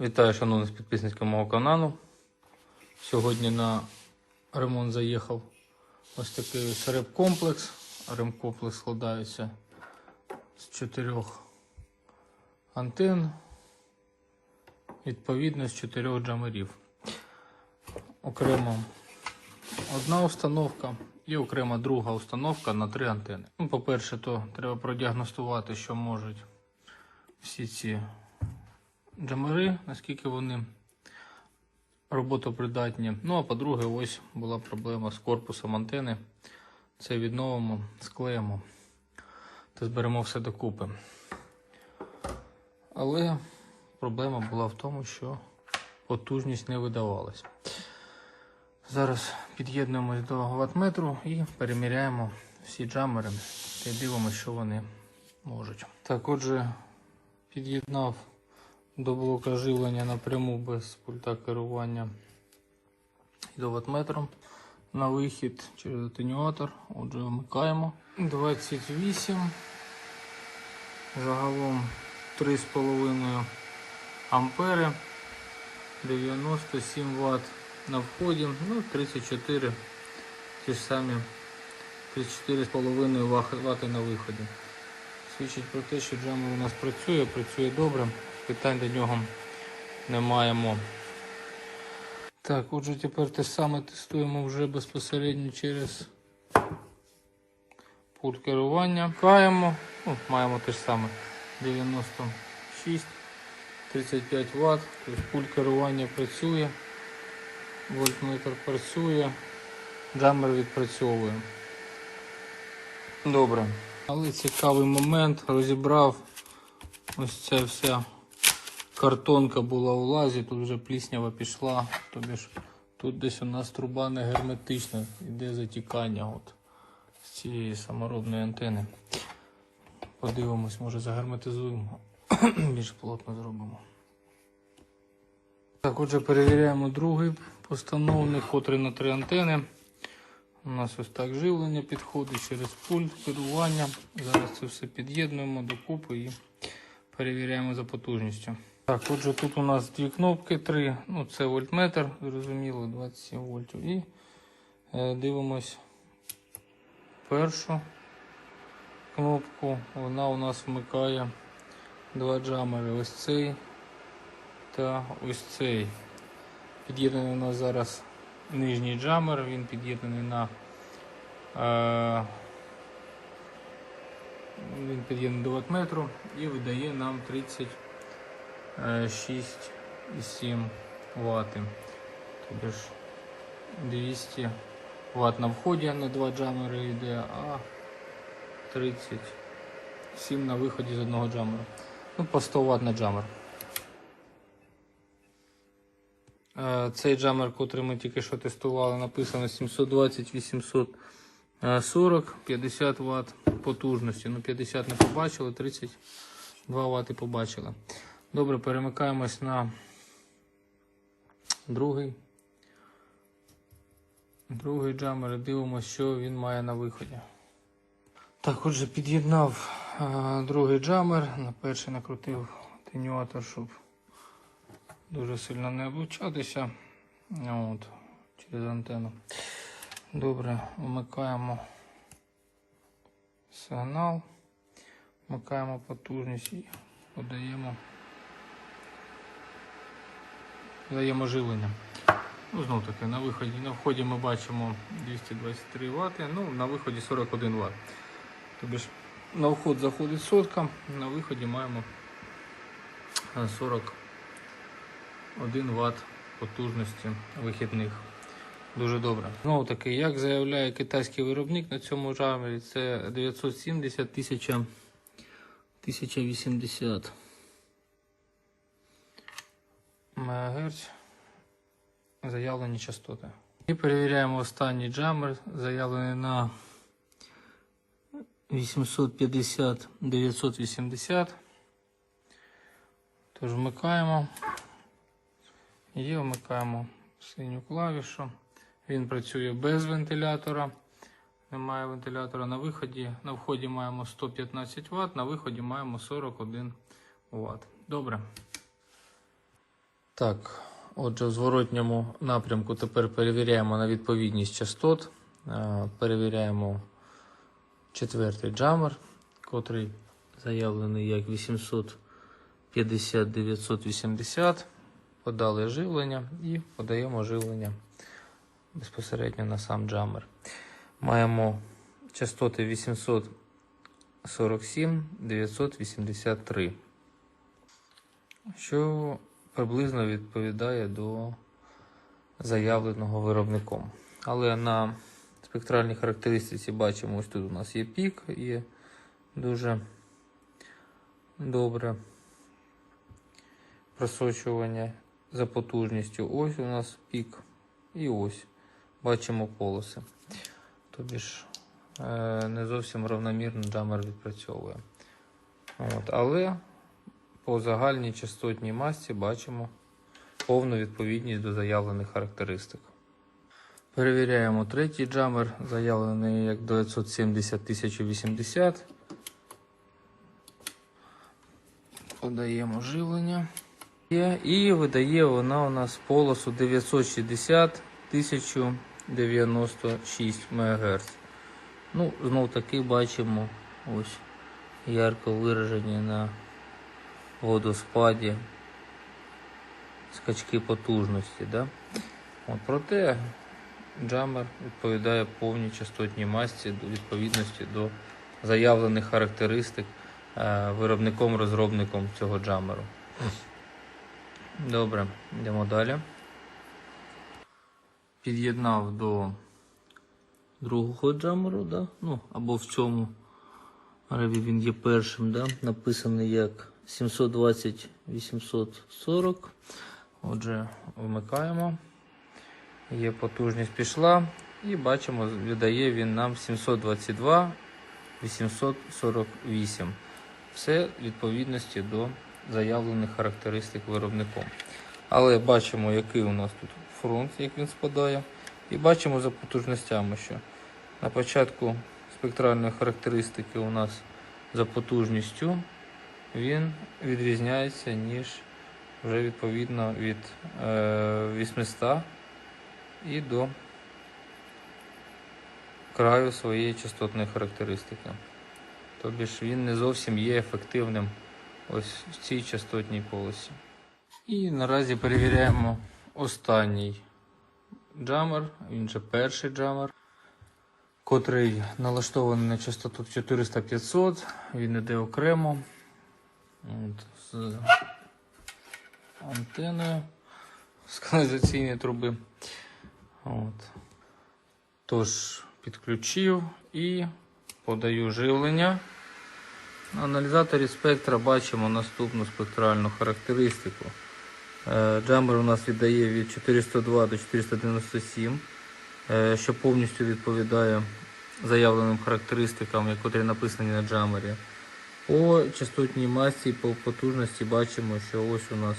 Вітаю, шановних підписників мого каналу. Сьогодні на ремонт заїхав ось такий ось ремкомплекс. Ремкомплекс складається з чотирьох антенн, відповідно з чотирьох джамерів. Окремо одна установка і окрема друга установка на три антени. Ну, по-перше, то треба продіагностувати, що можуть всі ці джамери, наскільки вони роботопридатні. Ну, а по-друге, ось була проблема з корпусом антени. Це відновимо, склеїмо та зберемо все докупи. Але проблема була в тому, що потужність не видавалась. Зараз під'єднуємось до ватметру і переміряємо всі джамери та дивимося, що вони можуть. Так, отже, під'єднав до блока живлення напряму без пульта керування до ватметру. На вихід через атенюатор. Отже, вмикаємо. 28. Загалом 3,5 ампери. 97 Вт на вході. Ну, 34 ті ж самі 34,5 Вт на виході. Свідчить про те, що джамер у нас працює, працює добре. Питань до нього не маємо. Так, отже, тепер те саме тестуємо вже безпосередньо через пульт керування. Каємо, ну, маємо те ж саме 96, 35 Вт. Тобто пульт керування працює, вольтметр працює, джамер відпрацьовує. Добре. Але цікавий момент розібрав ось ця вся картонка була у лазі, тут вже пліснява пішла. Тобі ж тут десь у нас труба не герметична, йде затікання от з цієї саморобної антени. Подивимось, може загерметизуємо, більш плотно зробимо. Так, отже, перевіряємо другий постановник, котрий на три антени. У нас ось так живлення підходить через пульт керування. Зараз це все під'єднуємо докупи і перевіряємо за потужністю. Так, отже, тут у нас дві кнопки, три. Ну, це вольтметр, зрозуміло, 27 вольтів. І е, дивимось першу кнопку. Вона у нас вмикає два джамери. Ось цей та ось цей. Під'єднаний у нас зараз нижній джамер, він під'єднаний на е, він під'єднаний до ватметру і видає нам 36,7 Вт. Тобто ж 200 Вт на вході на два джамери йде, а 37 на виході з одного джамера. Ну, по 100 Вт на джамер. Е, Цей джамер, котрий ми тільки що тестували, написано 720 840 50 Вт потужності. Ну, 50 не побачили, 32 Вт побачили. Добре, перемикаємось на другий. Другий джамер і дивимося, що він має на виході. Так, отже, під'єднав е, другий джамер. На перший накрутив атенюатор, щоб дуже сильно не облучатися. От, через антенну. Добре, вмикаємо сигнал, вмикаємо потужність і подаємо, подаємо живлення. Ну, знов таки, на виході, на вході ми бачимо 223 Вт, ну, на виході 41 Вт. Тобто на вход заходить сотка, на виході маємо е, 41 Вт потужності вихідних. Дуже добре. Знову таки, як заявляє китайський виробник на цьому жамері, це 970 1000 1080 МГц заявлені частоти. І перевіряємо останній джамер, заявлений на 850 980. Тож вмикаємо і вмикаємо синю клавішу. Він працює без вентилятора. Немає вентилятора на виході. На вході маємо 115 Вт, на виході маємо 41 Вт. Добре. Так, отже, в зворотньому напрямку тепер перевіряємо на відповідність частот. Е, Перевіряємо четвертий джамер, котрий заявлений як 850-980. Подали живлення і подаємо живлення безпосередньо на сам джамер. Маємо частоти 847, 983 що приблизно відповідає до заявленого виробником. Але на спектральній характеристиці бачимо, ось тут у нас є пік, є дуже добре просочування за потужністю. Ось у нас пік і ось бачимо полоси. Тобі ж е, не зовсім равномірно джамер відпрацьовує. От, але по загальній частотній масі бачимо повну відповідність до заявлених характеристик. Перевіряємо третій джамер, заявлений як 970 1080. Подаємо живлення. І видає вона у нас полосу 960 1096 МГц. Ну, знов таки бачимо ось ярко виражені на водоспаді скачки потужності. Да? От, проте джамер відповідає повній частотній масці до відповідності до заявлених характеристик е, виробником-розробником цього джамеру. Добре, йдемо далі. Під'єднав до другого джамеру, да? ну, або в цьому реві він є першим, да? написаний як 720 840. Отже, вмикаємо. Є потужність пішла. І бачимо, видає він нам 722 848. Все в відповідності до заявлених характеристик виробником. Але бачимо, який у нас тут фронт, як він спадає. І бачимо за потужностями, що на початку спектральної характеристики у нас за потужністю він відрізняється, ніж вже відповідно від е, 800 і до краю своєї частотної характеристики. Тобі ж він не зовсім є ефективним ось в цій частотній полосі. І наразі перевіряємо останній джамер, він же перший джамер, котрий налаштований на частоту 400-500, він іде окремо. От, з антеною з каналізаційної труби. От. Тож, підключив і подаю живлення. На аналізаторі спектра бачимо наступну спектральну характеристику. Е, Джамер у нас віддає від 402 до 497, е, що повністю відповідає заявленим характеристикам, які написані на джамері. По частотній масі, по потужності бачимо, що ось у нас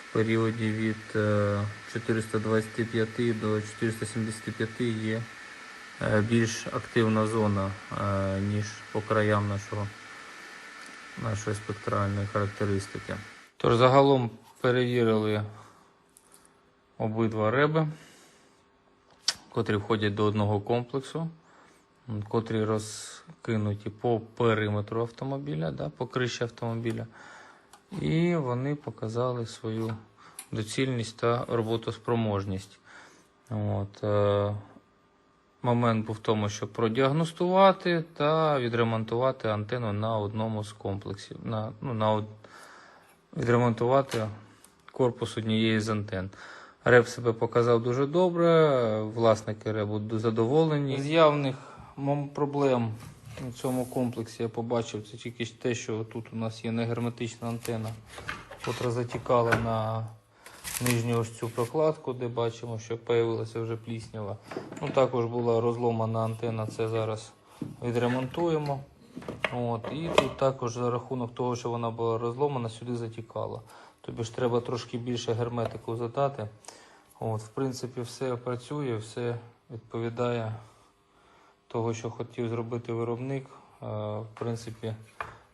в періоді від е, 425 до 475 є е, більш активна зона, е, ніж по краям нашого, нашої спектральної характеристики. Тож загалом перевірили обидва реби, котрі входять до одного комплексу котрі розкинуті по периметру автомобіля, да, по криші автомобіля. І вони показали свою доцільність та роботоспроможність. От, е, Момент був в тому, щоб продіагностувати та відремонтувати антенну на одному з комплексів. На, ну, на, Відремонтувати корпус однієї з антенн. Реп себе показав дуже добре, власники ребу задоволені. З явних проблем у цьому комплексі я побачив це тільки те, що тут у нас є негерметична антенна, котра затікала на нижню ось цю прокладку, де бачимо, що появилася вже пліснява. Ну, також була розломана антенна, це зараз відремонтуємо. От, і тут також за рахунок того, що вона була розломана, сюди затікала. Тобі ж треба трошки більше герметику задати. От, в принципі, все працює, все відповідає того, що хотів зробити виробник. Е, В принципі,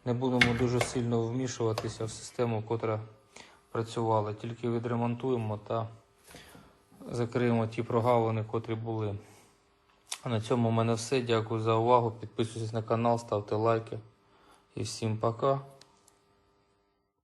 не будемо дуже сильно вмішуватися в систему, котра працювала. Тільки відремонтуємо та закриємо ті прогалини, котрі були. На цьому в мене все. Дякую за увагу. Підписуйтесь на канал, ставте лайки. І всім пока.